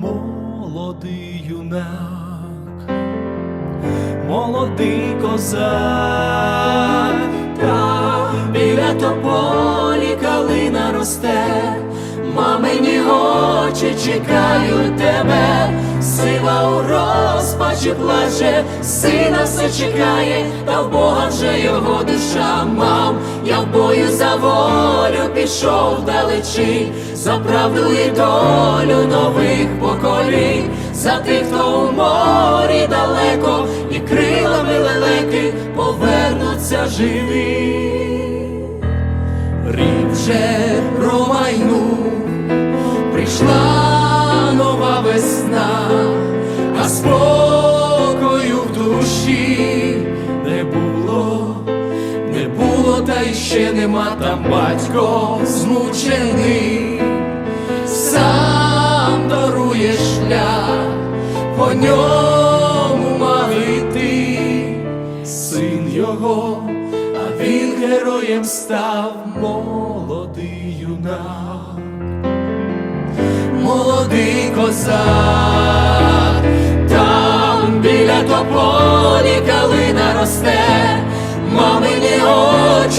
молодий юнак, молодий козак, там біля тополі калина росте, мамині очі чекають тебе, сива у розпачі плаче, сина все чекає, та в Бога вже його душа мам. Я в бою за волю пішов далечінь, за правду і долю нових поколінь, за тих, хто у морі далеко, і крилами лелеки повернуться живі. Рік вже промайнув, прийшла та й ще нема там батько змучений, сам дарує шлях, по ньому мав іти. Син його, а він героєм став. Молодий юнак молодий козак, там біля тополі калина росте,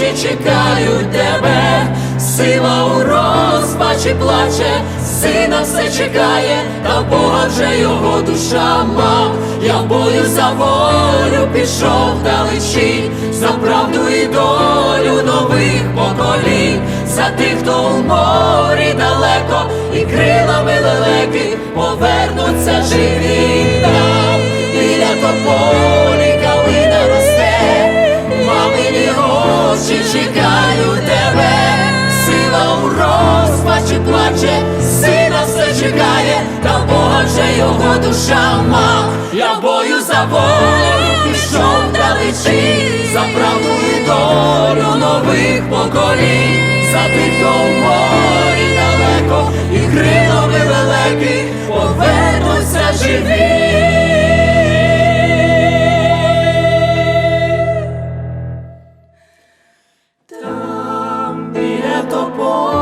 очі чекають тебе, сила у розпачі плаче, сина все чекає, та Бога вже його душа мав. Я в бою за волю пішов далечінь, за правду і долю нових поколінь, за тих, хто у морі далеко, і крилами лелеки повернуться живі. Там біля тополі очі чекають тебе, сила у розпачі плаче, сина все чекає, та в Бога вже його душа мав. Я бою за волю пішов далечі, за правду і долю нових поколінь, за тих, хто topou.